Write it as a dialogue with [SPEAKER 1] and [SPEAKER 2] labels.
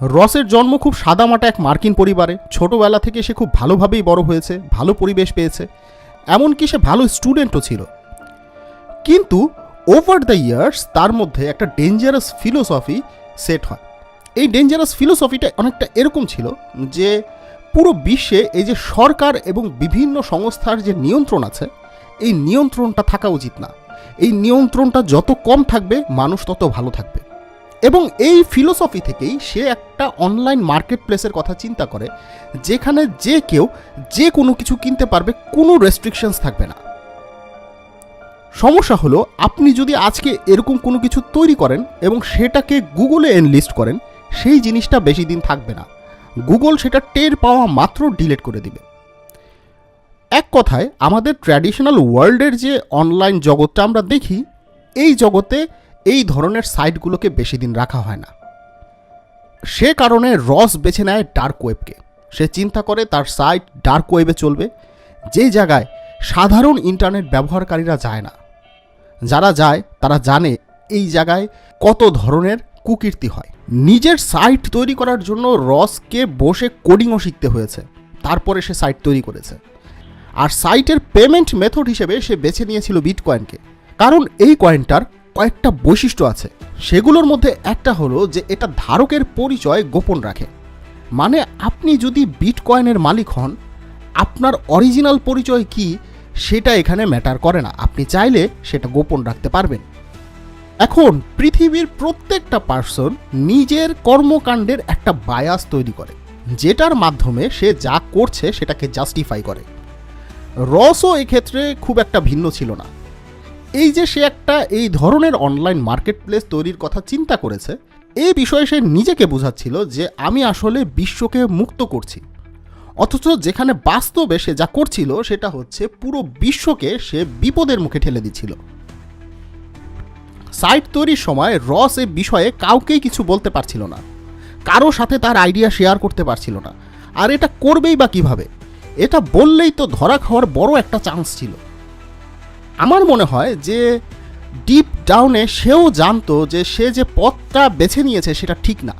[SPEAKER 1] রসের জন্ম খুব সাদামাটা এক মার্কিন পরিবারে। ছোটবেলা থেকে সে খুব ভালোভাবেই বড় হয়েছে, ভালো পরিবেশ পেয়েছে, এমনকি সে ভালো স্টুডেন্টও ছিল। কিন্তু ওভার দ্য ইয়ার্স তার মধ্যে একটা ডেঞ্জারাস ফিলোসফি সেট হয়। এই ডেঞ্জারাস ফিলোসফিটা অনেকটা এরকম ছিল যে পুরো বিশ্বে এই যে সরকার এবং বিভিন্ন সংস্থার যে নিয়ন্ত্রণ আছে, এই নিয়ন্ত্রণটা থাকা উচিত না। এই নিয়ন্ত্রণটা যত কম থাকবে, মানুষ তত ভালো থাকবে। এবং এই ফিলোসফি থেকেই সে একটা অনলাইন মার্কেট প্লেসের কথা চিন্তা করে, যেখানে যে কেউ যে কোনো কিছু কিনতে পারবে, কোনো রেস্ট্রিকশনস থাকবে না। সমস্যা হলো, আপনি যদি আজকে এরকম কোনো কিছু তৈরি করেন এবং সেটাকে গুগলে এনলিস্ট করেন, সেই জিনিসটা বেশি দিন থাকবে না। গুগল সেটা টের পাওয়া মাত্র ডিলিট করে দিবে। এক কথায়, আমাদের ট্র্যাডিশনাল ওয়ার্ল্ডের যে অনলাইন জগৎটা আমরা দেখি, এই জগতে এই ধরনের সাইটগুলোকে বেশি দিন রাখা হয় না। সে কারণে রস বেছে নেয় ডার্ক ওয়েবকে। সে চিন্তা করে তার সাইট ডার্ক ওয়েবে চলবে। যে জায়গায় সাধারণ ইন্টারনেট ব্যবহারকারীরা যায় না। যারা যায়, তারা জানে এই জায়গায় কত ধরনের কুকীর্তি হয়। নিজের সাইট তৈরি করার জন্য রসকে বসে কোডিংও শিখতে হয়েছে। তারপরে সে সাইট তৈরি করেছে। আর সাইটের পেমেন্ট মেথড হিসেবে সে বেছে নিয়েছিল বিটকয়েনকে। কারণ এই কয়েনটার কয়েকটা বৈশিষ্ট্য আছে। সেগুলোর মধ্যে একটা হলো যে এটা ধারকের পরিচয় গোপন রাখে। মানে আপনি যদি বিটকয়েনের মালিক হন, আপনার অরিজিনাল পরিচয় কি সেটা এখানে ম্যাটার করে না। আপনি চাইলে সেটা গোপন রাখতে পারবেন। এখন পৃথিবীর প্রত্যেকটা পার্সন নিজের কর্মকাণ্ডের একটা বায়াস তৈরি করে, যেটার মাধ্যমে সে যা করছে সেটাকে জাস্টিফাই করে। রসও এক্ষেত্রে খুব একটা ভিন্ন ছিল না। এই যে সে একটা এই ধরনের অনলাইন মার্কেট প্লেস তৈরির কথা চিন্তা করেছে এই বিষয়ে সে নিজেকে বোঝাচ্ছিল যে আমি আসলে বিশ্বকে মুক্ত করছি। অথচ যেখানে বাস্তবে সে যা করছিল সেটা হচ্ছে পুরো বিশ্বকে সে বিপদের মুখে ঠেলে দিচ্ছিল। সাইট তৈরির সময় রস এ বিষয়ে কাউকেই কিছু বলতে পারছিল না। কারও সাথে তার আইডিয়া শেয়ার করতে পারছিল না। আর এটা করবেই বা কীভাবে? এটা বললেই তো ধরা খাওয়ার বড় একটা চান্স ছিল। আমার মনে হয় যে ডিপ ডাউনে সেও জানতো যে সে যে পথটা বেছে নিয়েছে সেটা ঠিক না।